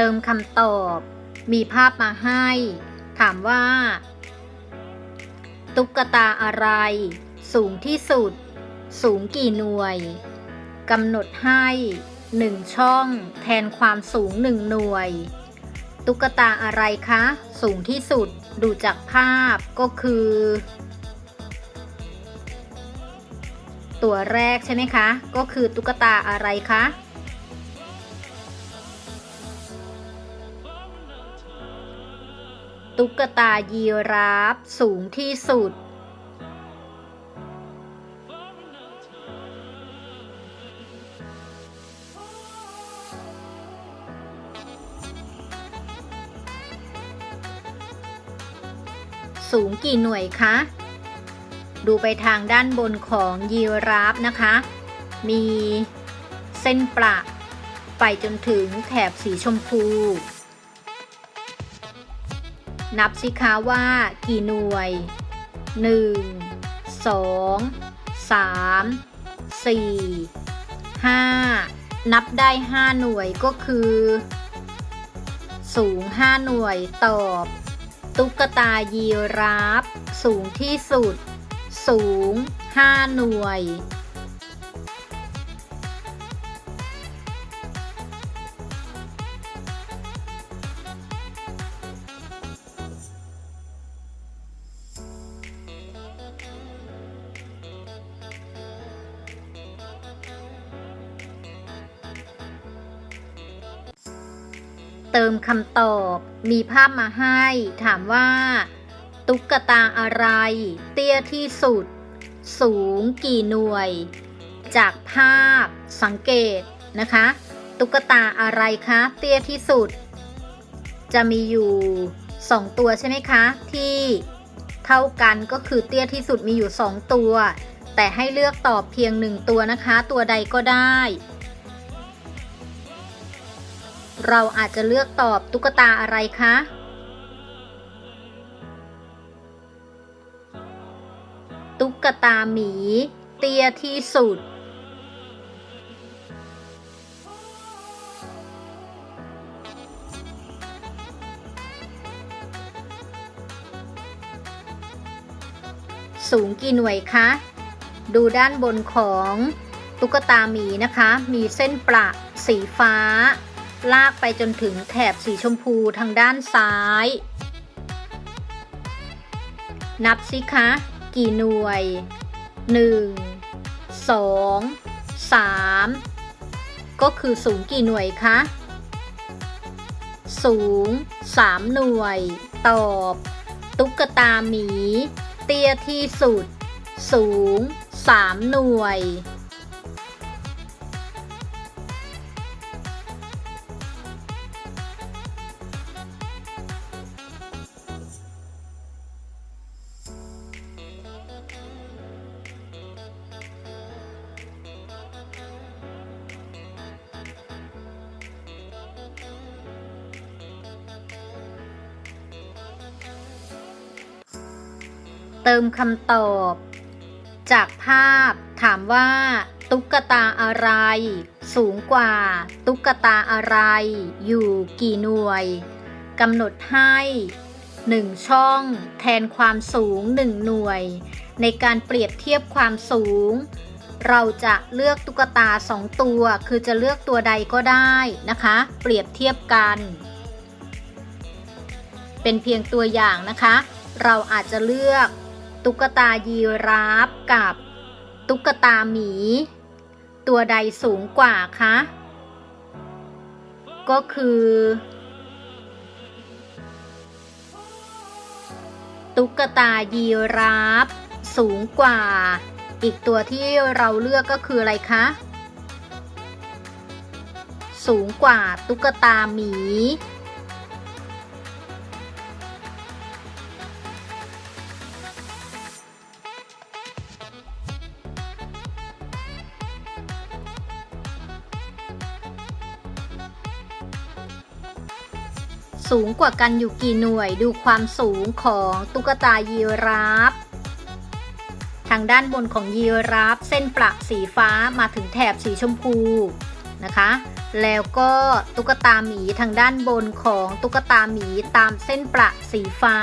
ติมคำตอบ มีภาพมาให้ ถามว่า ตุ๊กตาอะไร สูงที่สุด สูงกี่หน่วยกำหนดให้หนึ่งช่องแทนความสูงหนึ่งหน่วย ตุ๊กตาอะไรคะ สูงที่สุดดูจากภาพก็คือ ตัวแรกใช่ไหมคะ ก็คือตุ๊กตาอะไรคะ ตุ๊กตายีราฟสูงที่สุด สูงกี่หน่วยคะ ดูไปทางด้านบนของยีราฟนะคะ มีเส้นประไปจนถึงแถบสีชมพู นับสิคะว่ากี่หน่วย 1 2 3 4 5 นับได้ 5 หน่วยก็คือ สูง 5 หน่วยตอบ ตุ๊กตายีราฟ สูงที่สุด สูง 5 หน่วย เติมคำตอบ มีภาพมาให้ ถามว่า ตุ๊กตาอะไร เตี้ยที่สุด สูงกี่หน่วย จากภาพสังเกตนะคะ ตุ๊กตาอะไรคะ เตี้ยที่สุด จะมีอยู่ 2 ตัวใช่ไหมคะ ที่เท่ากันก็คือเตี้ยที่สุดมีอยู่ 2 ตัว แต่ให้เลือกตอบเพียง 1 ตัวนะคะ ตัวใดก็ได้ เราอาจจะเลือกตอบตุ๊กตาอะไรคะ ตุ๊กตาหมี เตี้ยที่สุด สูงกี่หน่วยคะ ดูด้านบนของตุ๊กตาหมีนะคะ มีเส้นประสีฟ้า ลากไปจนถึงแถบสีชมพูทางด้านซ้าย นับสิคะ กี่หน่วย 1 2 3 ก็คือสูงกี่หน่วยคะ สูง 3 หน่วย ตอบ ตุ๊กตาหมี เตี้ยที่สุด สูง 3 หน่วย เติมคำตอบ จากภาพถามว่า ตุ๊กตาอะไร สูงกว่า ตุ๊กตาอะไร อยู่กี่หน่วยกำหนดให้ 1 ช่อง แทนความสูง 1 หน่วย ในการเปรียบเทียบความสูง เราจะเลือกตุ๊กตา 2 ตัว คือจะเลือกตัวใดก็ได้นะคะ เปรียบเทียบกัน เป็นเพียงตัวอย่างนะคะ เราอาจจะเลือก ตุ๊กตายีราฟกับ ตุ๊กตาหมี ตัวใดสูงกว่าคะ ก็คือ ตุ๊กตายีราฟสูงกว่า อีกตัวที่เราเลือกก็คืออะไรคะ สูงกว่าตุ๊กตาหมี สูงกว่ากันอยู่กี่หน่วย ดูความสูงของตุ๊กตายีราฟ ทางด้านบนของยีราฟเส้นประสีฟ้ามาถึงแถบสีชมพูนะคะ แล้วก็ตุ๊กตาหมีทางด้านบนของตุ๊กตาหมีตามเส้นประสีฟ้า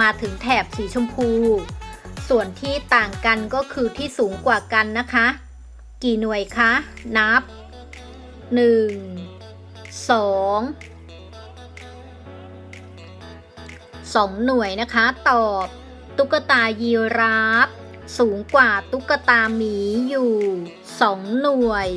มาถึงแถบสีชมพู ส่วนที่ต่างกันก็คือที่สูงกว่ากันนะคะ กี่หน่วยคะ นับ 1 2 2 หน่วยนะคะ ตอบ ตุ๊กตายีราฟ สูงกว่าตุ๊กตาหมีอยู่ 2 หน่วย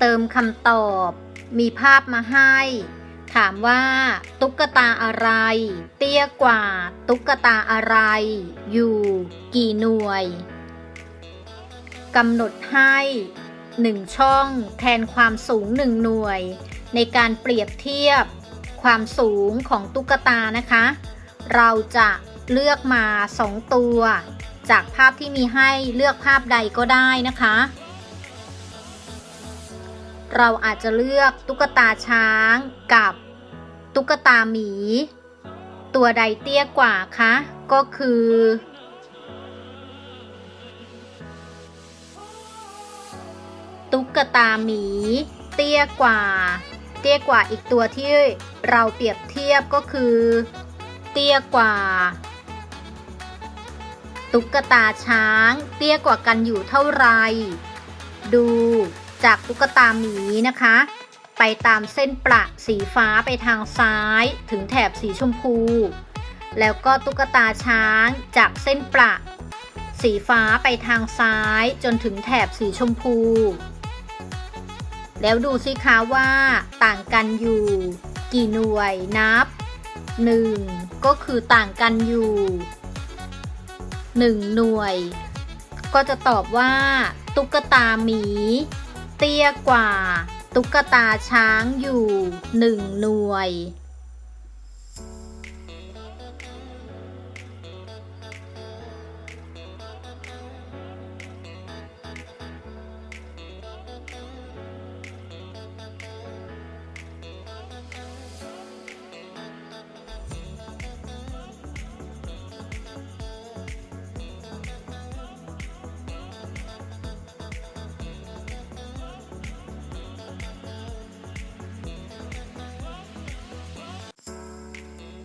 เติมคำตอบ มีภาพมาให้ ถามว่า ตุ๊กตาอะไร เตี้ยกว่า ตุ๊กตาอะไร อยู่ กี่หน่วยกำหนดให้หนึ่งช่องแทนความสูงหนึ่งหน่วย ในการเปรียบเทียบ ความสูงของตุ๊กตานะคะ เราจะเลือกมาสองตัว จากภาพที่มีให้เลือกภาพใดก็ได้นะคะ เราอาจจะเลือกตุ๊กตาช้างกับตุ๊กตาหมี ตัวใดเตี้ยกว่าคะ ก็คือ ตุ๊กตาหมี เตี้ยกว่า เตี้ยกว่าอีกตัวที่เราเปรียบเทียบก็คือ เตี้ยกว่า ตุ๊กตาช้าง เตี้ยกว่ากันอยู่เท่าไหร่ดู จากตุ๊กตาหมีนะคะ ไปตามเส้นประสีฟ้าไปทางซ้ายถึงแถบสีชมพู แล้วก็ตุ๊กตาช้างจากเส้นประสีฟ้าไปทางซ้ายจนถึงแถบสีชมพู แล้วดูสิคะว่าต่างกันอยู่ กี่หน่วยนับ 1 ก็คือต่างกันอยู่ 1 หน่วย ก็จะตอบว่า ตุ๊กตาหมี เตี้ยกว่า ตุ๊กตาช้างอยู่หนึ่งหน่วย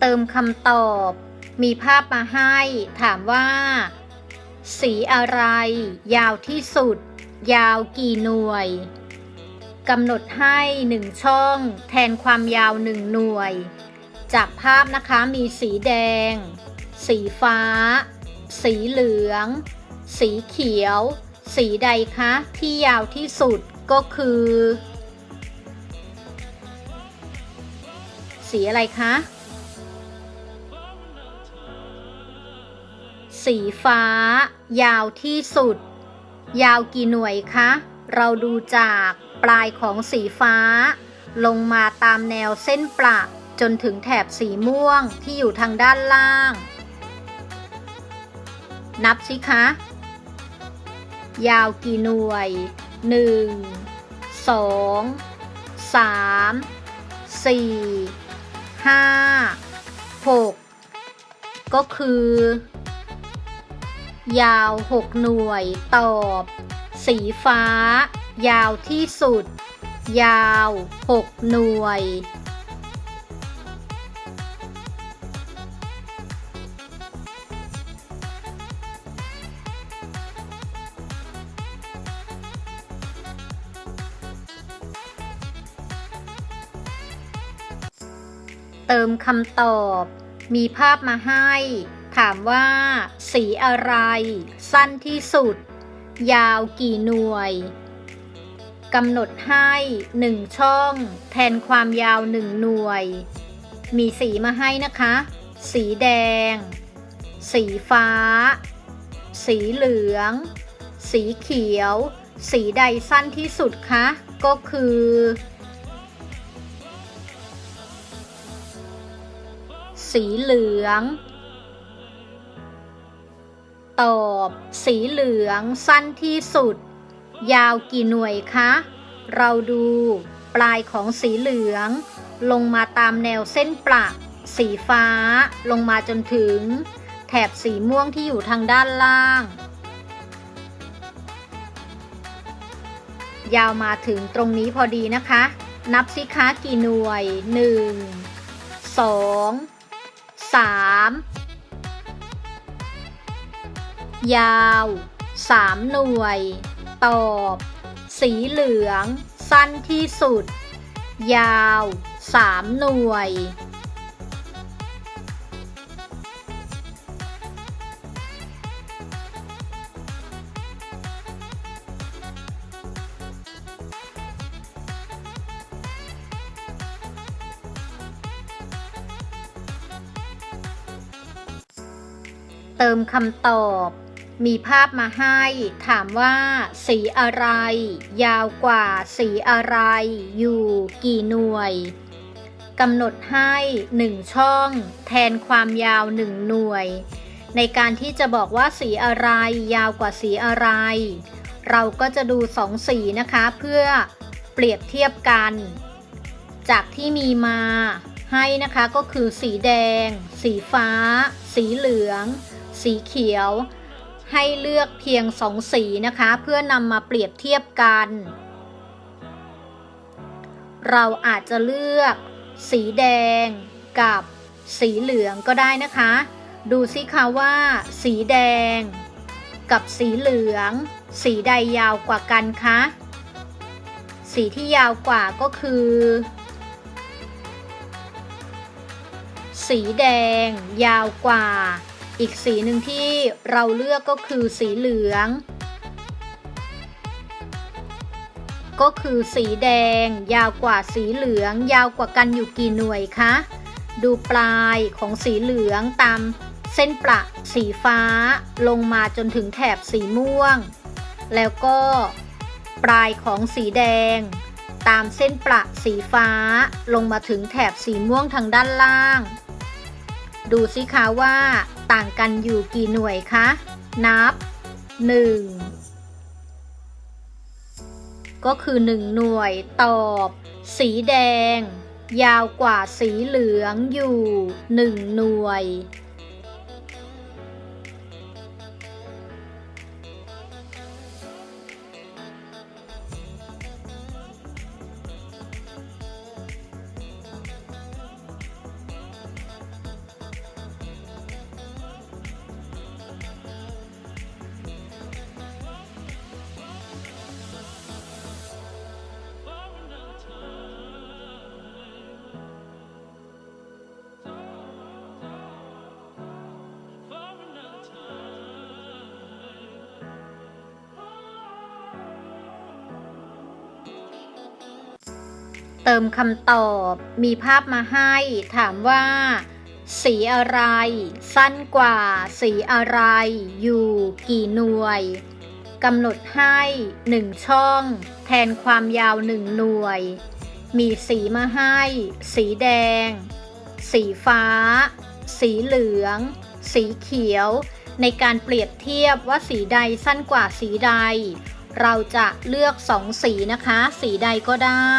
ติมคำตอบ มีภาพมาให้ ถามว่า สีอะไร ยาวที่สุด ยาวกี่หน่วยกำหนดให้หนึ่งช่อง แทนความยาวหนึ่งหน่วย จากภาพนะคะมีสีแดง สีฟ้า สีเหลือง สีเขียว สีใดคะที่ยาวที่สุดก็คือ สีอะไรคะ สีฟ้า ยาวที่สุด ยาวกี่หน่วยคะ เราดูจากปลายของสีฟ้า ลงมาตามแนวเส้นประจนถึงแถบสีม่วงที่อยู่ทางด้านล่าง นับสิคะ ยาวกี่หน่วย 1 2 3 4 5 6 ก็คือ ยาว 6 หน่วย ตอบ สีฟ้า ยาวที่สุด ยาว 6 หน่วย เติมคำตอบ มีภาพมาให้ ถามว่า สีอะไร สั้นที่สุด ยาวกี่หน่วยกำหนดให้หนึ่งช่อง แทนความยาวหนึ่งหน่วย มีสีมาให้นะคะ สีแดง สีฟ้า สีเหลือง สีเขียว สีใดสั้นที่สุดคะ ก็คือ สีเหลือง ตอบ สีเหลือง สั้นที่สุด ยาวกี่หน่วยคะ เราดูปลายของสีเหลือง ลงมาตามแนวเส้นประสีฟ้า ลงมาจนถึง แถบสีม่วงที่อยู่ทางด้านล่าง ยาวมาถึงตรงนี้พอดีนะคะ นับสิคะกี่หน่วย 1 2 3 ยาว 3 หน่วย ตอบ สีเหลือง สั้นที่สุด ยาว 3 หน่วย เติมคำตอบ มีภาพมาให้ ถามว่า สีอะไร ยาวกว่าสีอะไร อยู่กี่หน่วยกำหนดให้ 1 ช่อง แทนความยาว 1 หน่วย ในการที่จะบอกว่าสีอะไร ยาวกว่าสีอะไร เราก็จะดูสองสีนะคะ เพื่อเปรียบเทียบกัน จากที่มีมาให้นะคะก็คือสีแดง สีฟ้า สีเหลือง สีเขียว ให้เลือกเพียงสองสีนะคะ เพื่อนำมาเปรียบเทียบกัน เราอาจจะเลือกสีแดงกับสีเหลืองก็ได้นะคะ ดูสิคะว่า สีแดง กับสีเหลือง สีใดยาวกว่ากันคะ สีที่ยาวกว่าก็คือ สีแดงยาวกว่า อีกสีหนึ่งที่เราเลือกก็คือสีเหลือง ก็คือสีแดง ยาวกว่าสีเหลือง ยาวกว่ากันอยู่กี่หน่วยคะ ดูปลายของสีเหลืองตามเส้นประสีฟ้าลงมาจนถึงแถบสีม่วง แล้วก็ปลายของสีแดง ตามเส้นประสีฟ้าลงมาถึงแถบสีม่วงทางด้านล่าง ดูสิคะว่า ต่างกันอยู่กี่หน่วยคะ นับ 1 ก็คือ 1 หน่วยตอบ สีแดง ยาวกว่าสีเหลืองอยู่ 1 หน่วย เติมคำตอบ มีภาพมาให้ ถามว่า สีอะไร สั้นกว่า สีอะไร อยู่กี่หน่วยกำหนดให้ 1 ช่อง แทนความยาว 1 หน่วย มีสีมาให้ สีแดง สีฟ้า สีเหลือง สีเขียว ในการเปรียบเทียบว่าสีใดสั้นกว่าสีใด เราจะเลือกสองสีนะคะ สีใดก็ได้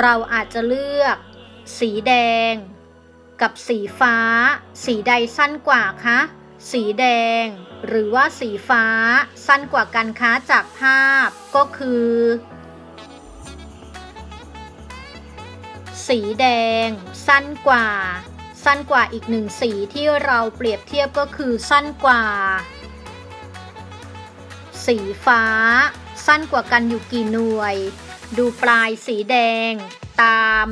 เราอาจจะเลือก สีแดง กับสีฟ้า สีใดสั้นกว่าคะสีแดง หรือว่าสีฟ้าสั้นกว่ากันคะจากภาพก็คือ สีแดง สั้นกว่า สั้นกว่าอีกหนึ่งสีที่เราเปรียบเทียบก็คือสั้นกว่า สีฟ้า สั้นกว่ากันอยู่กี่หน่วย ดูปลายสีแดง ตาม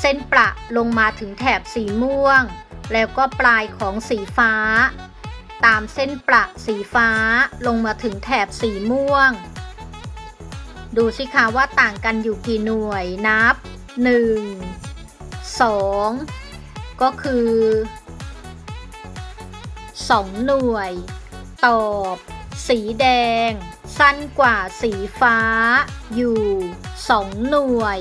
เส้นประลงมาถึงแถบสีม่วง แล้วก็ปลายของสีฟ้า ตามเส้นประสีฟ้าลงมาถึงแถบสีม่วง ดูสิคะว่าต่างกันอยู่กี่หน่วยนับ 1 2 ก็คือ 2 หน่วย ตอบ สีแดง สั้นกว่าสีฟ้าอยู่ 2 หน่วย